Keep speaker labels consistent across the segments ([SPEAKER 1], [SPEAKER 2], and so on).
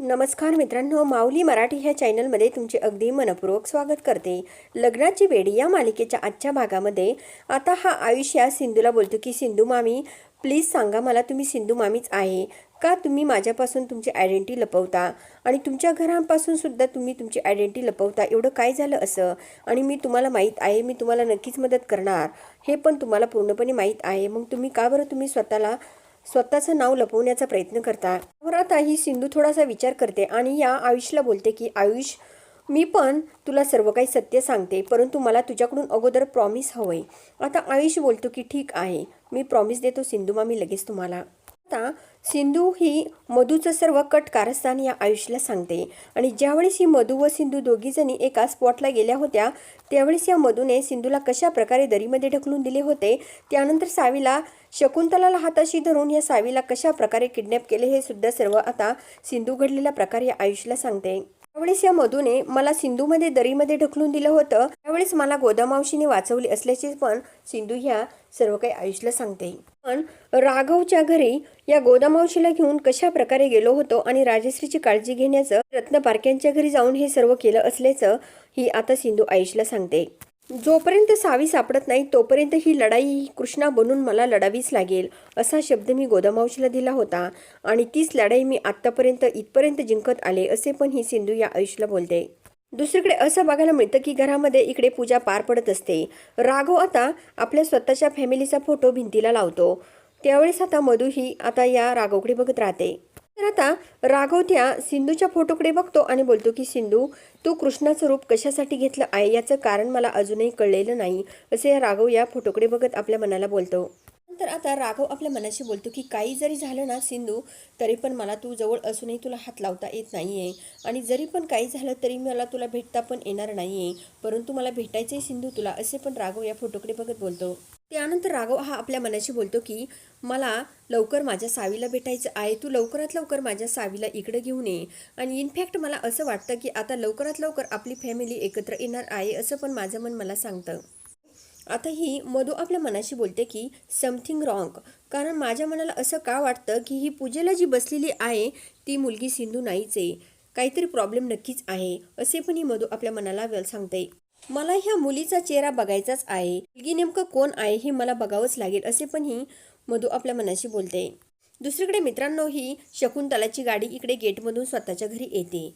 [SPEAKER 1] नमस्कार मित्रांनो माऊली मराठी ह्या चॅनलमध्ये तुमचे अगदी मनपूर्वक स्वागत करते. लग्नाची वेडी या मालिकेच्या आजच्या भागामध्ये आता हा आयुष्या सिंधूला बोलतो की सिंधू मामी प्लीज सांगा मला तुम्ही सिंधू मामीच आहे. का तुम्ही माझ्यापासून तुमची आयडेंटिटी लपवता? आणि तुमच्या घरांपासून सुद्धा तुम्ही तुमची आयडेंटिटी लपवता? एवढं काय झालं असं? आणि मी तुम्हाला माहीत आहे मी तुम्हाला नक्कीच मदत करणार. हे पण तुम्हाला पूर्णपणे माहीत आहे. मग तुम्ही का बरं तुम्ही स्वतःला स्वतःचं नाव लपवण्याचा प्रयत्न करता वर आता ही सिंधू थोडासा विचार करते आणि या आयुषला बोलते की आयुष मी पण तुला सर्व काही सत्य सांगते परंतु मला तुझ्याकडून अगोदर प्रॉमिस हवंय. आता आयुष बोलतो की ठीक आहे मी प्रॉमिस देतो सिंधू मामी लगेच तुम्हाला. आता सिंधू ही मधूचं सर्व कट कारस्थान या आयुषला सांगते आणि ज्यावेळेस ही मधू व सिंधू दोघीजणी एका स्पॉटला गेल्या होत्या त्यावेळेस या मधूने सिंधूला कशा प्रकारे दरीमध्ये ढकलून दिले होते त्यानंतर सावीला शकुंतलाला हाताशी धरून या सावीला कशा प्रकारे किडनॅप केले हे सुद्धा सर्व आता सिंधू घडलेला प्रकार या आयुषला सांगते. त्यावेळेस या मधूने मला सिंधूमध्ये दरीमध्ये ढकलून दिलं होतं. त्यावेळेस मला गोदामावशीने वाचवले असल्याचे पण सिंधू ह्या सर्व काही आयुषला सांगते. पण राघवच्या घरी या गोदामावशीला घेऊन कशा प्रकारे गेलो होतो आणि राजश्रीची काळजी घेण्याचं रत्न पारख्यांच्या घरी जाऊन हे सर्व केलं असल्याचं ही आता सिंधू आयुषला सांगते. जोपर्यंत सावी सापडत नाही तोपर्यंत ही लढाई कृष्णा बनून मला लढावीच लागेल असा शब्द मी गोदामावशीला दिला होता आणि तीच लढाई मी आत्तापर्यंत इथपर्यंत जिंकत आले असे पण ही सिंधू या आयुष्याला बोलते. दुसरीकडे असं बघायला मिळतं की घरामध्ये इकडे पूजा पार पडत असते. राघव आता आपल्या स्वतःच्या फॅमिलीचा फोटो भिंतीला लावतो. त्यावेळेस आता मधू ही आता या राघवकडे बघत राहते. तर आता राघव त्या सिंधूच्या फोटोकडे बघतो आणि बोलतो की सिंधू तू कृष्णाचं रूप कशासाठी घेतलं आहे? याचं कारण मला अजूनही कळलेलं नाही. असे राघव या फोटोकडे बघत आपल्या मनाला बोलतो. तर आता राघव आपल्या मनाशी बोलतो की काही जरी झालं ना सिंधू तरी पण मला तू जवळ असूनही तुला हात लावता येत नाही आहे आणि जरी पण काही झालं तरी मला तुला भेटता पण येणार नाही आहे परंतु मला भेटायचं आहे सिंधू तुला असे पण राघव या फोटोकडे बघत बोलतो. त्यानंतर राघव हा आपल्या मनाशी बोलतो की मला लवकर माझ्या सावीला भेटायचं आहे. तू लवकरात लवकर माझ्या सावीला इकडे घेऊन ये. आणि इनफॅक्ट मला असं वाटतं की आता लवकरात लवकर आपली फॅमिली एकत्र येणार आहे असं पण माझं मन मला सांगतं. आता ही मधू आपल्या मनाशी बोलते की समथिंग रॉंग कारण माझ्या मनाला असं का वाटतं की ही पूजेला जी बसलेली आहे ती मुलगी सिंधू नाहीच आहे. काहीतरी प्रॉब्लेम नक्कीच आहे असे पण ही मधू आपल्या मनाला वेळ सांगते. मला ह्या मुलीचा चेहरा बघायचाच आहे. मुलगी नेमकं कोण आहे हे मला बघावंच लागेल असे पण ही मधू आपल्या मनाशी बोलते. दुसरीकडे मित्रांनो ही शकुंतलाची गाडी इकडे गेटमधून स्वतःच्या घरी येते.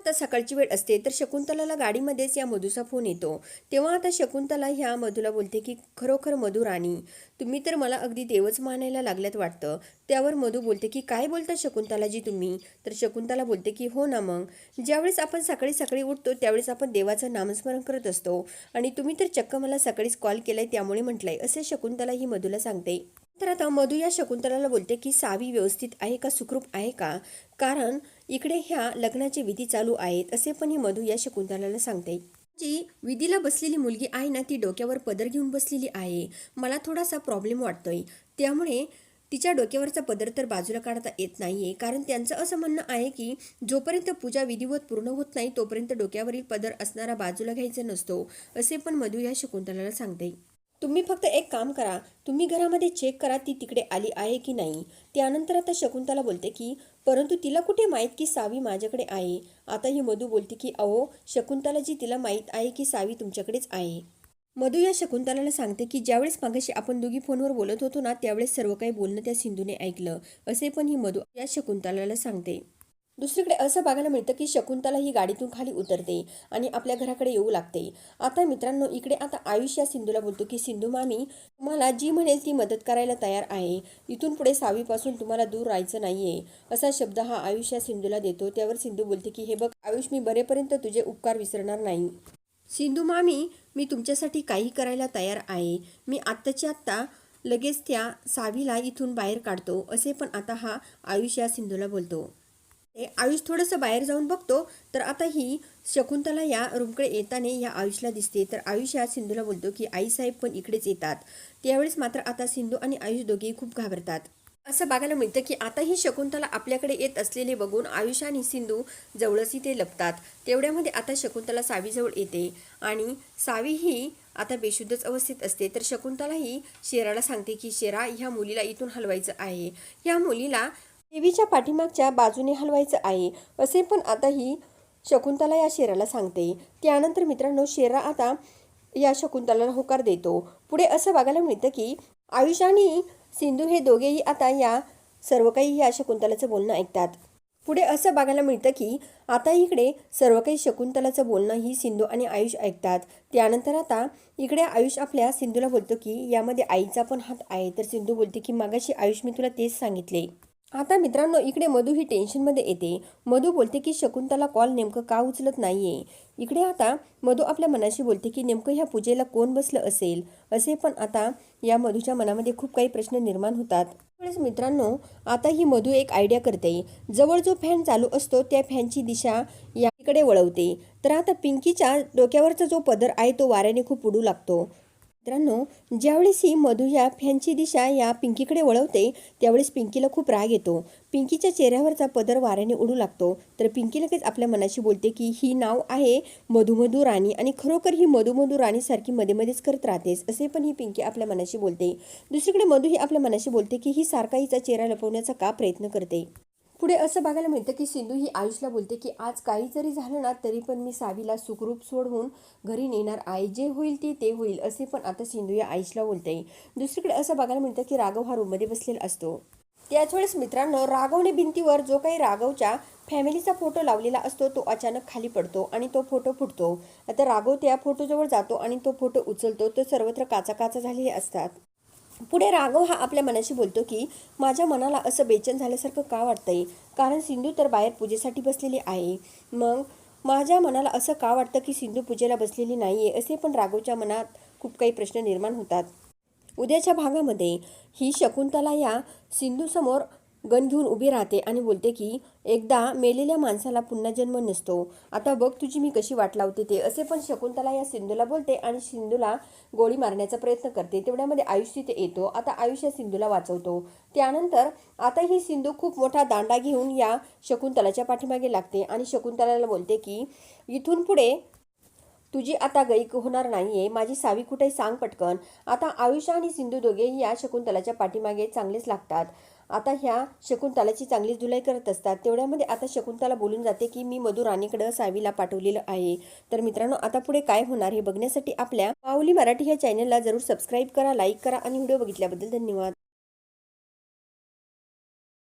[SPEAKER 1] आता सकाळची वेळ असते तर शकुंतलाला गाडीमध्येच या मधूचा फोन येतो. तेव्हा आता शकुंतला ह्या मधूला बोलते की खरोखर मधू राणी तुम्ही तर मला अगदी देवच मानायला लागल्यात वाटतं. त्यावर मधू बोलते की काय बोलता शकुंतलाजी तुम्ही? तर शकुंतला बोलते की हो ना मग. ज्यावेळेस आपण सकाळी सकाळी उठतो त्यावेळेस आपण देवाचं नामस्मरण करत असतो. आणि तुम्ही तर चक्क मला सकाळीच कॉल केलाय त्यामुळे म्हटलंय असे शकुंतला ही मधूला सांगते. तर आता मधू या शकुंतलाला बोलते की सावी व्यवस्थित आहे का? सुखरूप आहे का? कारण इकडे ह्या लग्नाचे विधी चालू आहेत असे पण ही मधू या शकुंतलाला सांगते. जी विधीला बसलेली मुलगी आहे ना ती डोक्यावर पदर घेऊन बसलेली आहे. मला थोडासा प्रॉब्लेम वाटतोय. त्यामुळे तिच्या डोक्यावरचा पदर तर बाजूला काढता येत नाही आहे कारण त्यांचं असं म्हणणं आहे की जोपर्यंत पूजा विधिवत पूर्ण होत नाही तोपर्यंत डोक्यावरील पदर असणारा बाजूला घ्यायचा नसतो असे पण मधू या शकुंतलाला सांगते. तुम्ही फक्त एक काम करा. तुम्ही घरामध्ये चेक करा ती तिकडे आली आहे की नाही. त्यानंतर आता शकुंतला बोलते की परंतु तिला कुठे माहीत की सावी माझ्याकडे आहे? आता ही मधू बोलते की अहो शकुंतलाजी तिला माहीत आहे की सावी तुमच्याकडेच आहे. मधू या शकुंतलाला सांगते की ज्यावेळेस मागाशी आपण दोघी फोनवर बोलत होतो ना त्यावेळेस सर्व काही बोलणं त्या सिंधूने ऐकलं. असे पण ही मधू या शकुंतलाला सांगते. दुसरीकडे असं बघायला मिळतं की शकुंतला ही गाडीतून खाली उतरते आणि आपल्या घराकडे येऊ लागते. आता मित्रांनो इकडे आता आयुष या सिंधूला बोलतो की सिंधू मामी तुम्हाला जी म्हणेल ती मदत करायला तयार आहे. इथून पुढे सावीपासून तुम्हाला दूर राहायचं नाहीये. असा शब्द हा आयुष या सिंधूला देतो. त्यावर सिंधू बोलते की हे बघ आयुष मी बरेपर्यंत तुझे उपकार विसरणार नाही. सिंधू मामी मी तुमच्यासाठी काही करायला तयार आहे. मी आत्ताची आत्ता लगेच त्या सावीला इथून बाहेर काढतो. असे पण आता हा आयुष या सिंधूला बोलतो. आयुष थोडंसं बाहेर जाऊन बघतो. तर आता ही शकुंतला या रूमकडे येताना या आयुषला दिसते. तर आयुष या सिंधूला बोलतो की आईसाहेब पण इकडेच येतात. त्यावेळेस मात्र आता सिंधू आणि आयुष दोघेही खूप घाबरतात. असं बघायला मिळतं की आता ही शकुंतला आपल्याकडे येत असलेले बघून आयुष आणि सिंधू जवळच ते लपतात. तेवढ्यामध्ये आता शकुंतला सावीजवळ येते आणि सावी ही आता बेशुद्धच अवस्थेत असते. तर शकुंतला ही शेराला सांगते की शेरा ह्या मुलीला इथून हलवायचं आहे. ह्या मुलीला देवीच्या पाठीमागच्या बाजूने हलवायचं आहे असे पण आता ही शकुंतला या शेराला सांगते. त्यानंतर मित्रांनो शेरा आता या शकुंतलाला होकार देतो. पुढे असं बघायला मिळतं की आयुष आणि सिंधू हे दोघेही आता या सर्व काही या शकुंतलाचं बोलणं ऐकतात. पुढे असं बघायला मिळतं की आता इकडे सर्व काही शकुंतलाचं बोलणं ही सिंधू आणि आयुष ऐकतात. त्यानंतर आता इकडे आयुष आपल्या सिंधूला बोलतो की यामध्ये आईचा पण हात आहे. तर सिंधू बोलते की मागाशी आयुष मी तुला तेच सांगितले. आता मित्रांनो इकडे मधू ही टेन्शनमध्ये येते. मधू बोलते की शकुंतला कॉल नेमकं का उचलत नाहीये? इकडे आता मधू आपल्या मनाशी बोलते की नेमकं ह्या पूजेला कोण बसलं असेल? असे पण आता या मधूच्या मनामध्ये खूप काही प्रश्न निर्माण होतात. त्यावेळेस मित्रांनो आता ही मधू एक आयडिया करते. जवळ जो फॅन चालू असतो त्या फॅनची दिशा याकडे वळवते. तर आता पिंकीच्या डोक्यावरचा जो पदर आहे तो वाऱ्याने खूप उडू लागतो. मित्रांनो ज्यावेळेस ही मधू या फॅनची दिशा या पिंकीकडे वळवते त्यावेळेस पिंकीला खूप राग येतो. पिंकीच्या चेहऱ्यावरचा पदर वाऱ्याने उडू लागतो. तर पिंकी लगेच आपल्या मनाशी बोलते की ही नाव आहे मधुमधू राणी आणि खरोखर ही मधुमधू राणीसारखी मध्ये मध्येच करत राहतेस असे पण ही पिंकी आपल्या मनाशी बोलते. दुसरीकडे मधू ही आपल्या मनाशी बोलते की ही सारखा हिचा चेहरा लपवण्याचा का प्रयत्न करते? पुढे असं बघायला मिळतं की सिंधू ही आयुषला बोलते की आज काही जरी झालं ना तरी पण मी सावीला सुखरूप सोडवून घरी नेणार आहे. जे होईल ते ते होईल असे पण आता सिंधू या आयुषला बोलते दुसरीकडे असं बघायला मिळतं की राघव हा रूममध्ये बसलेला असतो. त्याच वेळेस मित्रांनो राघवने भिंतीवर जो काही राघवच्या फॅमिलीचा फोटो लावलेला असतो तो अचानक खाली पडतो आणि तो फोटो फुटतो. आता राघव त्या फोटोजवळ जातो आणि तो फोटो उचलतो. तो सर्वत्र काचा काचा झालेले असतात. पुढे राघव हा आपल्या मनाशी बोलतो की माझ्या मनाला असं बेचन झाल्यासारखं का वाटतंय? कारण सिंधू तर बाहेर पूजेसाठी बसलेली आहे. मग माझ्या मनाला असं का वाटतं की सिंधू पूजेला बसलेली नाही आहे असे पण राघवच्या मनात खूप काही प्रश्न निर्माण होतात. उद्याच्या भागामध्ये ही शकुंतला या सिंधूसमोर गण घेऊन उभी राहते आणि बोलते की एकदा मेलेल्या माणसाला पुन्हा जन्म नसतो. आता बघ तुझी मी कशी वाट लावते ते. असे पण शकुंतला या सिंधूला बोलते आणि सिंधूला गोळी मारण्याचा प्रयत्न करते. तेवढ्यामध्ये आयुष तिथे येतो. आता आयुष या सिंधूला वाचवतो. त्यानंतर आता ही सिंधू खूप मोठा दांडा घेऊन या शकुंतलाच्या पाठीमागे लागते आणि शकुंतलाला बोलते की इथून पुढे तुझी आता गैक होणार नाहीये. माझी सावी कुठे सांग पटकन. आता आयुष आणि सिंधू दोघेही या शकुंतलाच्या पाठीमागे चांगलेच लागतात. आता ह्या शकुंतलाची चांगलीच धुलाई करत असतात. तेवढ्यामध्ये आता शकुंतला बोलून जाते की मी मधु राणीकडं सावीला पाठवलेलं आहे. तर मित्रांनो आता पुढे काय होणार हे बघण्यासाठी आपल्या माऊली मराठी ह्या चॅनलला जरूर सबस्क्राईब करा लाईक करा आणि व्हिडिओ बघितल्याबद्दल धन्यवाद.